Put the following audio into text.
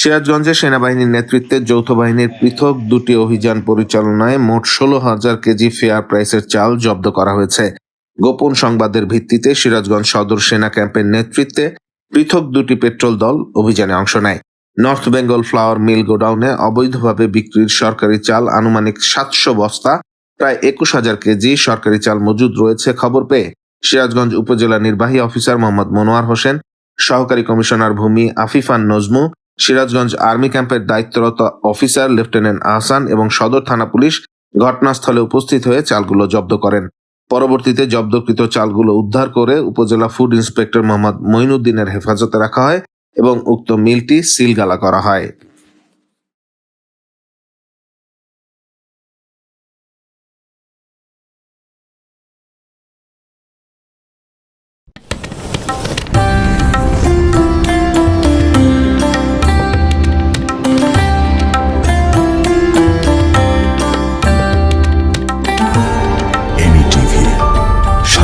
সিরাজগঞ্জে সেনাবাহিনীর নেতৃত্বে যৌথ বাহিনীর পৃথক দুটি অভিযান পরিচালনায় মোট ষোলো হাজার কেজি ফেয়ার প্রাইসের চাল জব্দ করা হয়েছে। গোপন সংবাদের ভিত্তিতে সিরাজগঞ্জ সদর সেনা ক্যাম্পের নেতৃত্বে পৃথক দুটি পেট্রোল দল অভিযানে অংশ নেয়। নর্থ বেঙ্গল ফ্লাওয়ার মিল গোডাউনে অবৈধভাবে বিক্রির সরকারি চাল আনুমানিক সাতশো বস্তা, প্রায় একুশ হাজার কেজি সরকারি চাল মজুদ রয়েছে খবর পেয়ে সিরাজগঞ্জ উপজেলা নির্বাহী অফিসার মোহাম্মদ মনোয়ার হোসেন, সহকারী কমিশনার ভূমি আফিফান নজমু সিরাজগঞ্জ আর্মি ক্যাম্পের দায়িত্বরত অফিসার লেফটেন্যান্ট আহসান এবং সদর থানা পুলিশ ঘটনাস্থলে উপস্থিত হয়ে চালগুলো জব্দ করেন। পরবর্তীতে জব্দকৃত চালগুলো উদ্ধার করে উপজেলা ফুড ইন্সপেক্টর মোহাম্মদ মঈনুদ্দিনের হেফাজতে রাখা হয় এবং উক্ত মিলটি সিলগালা করা হয়।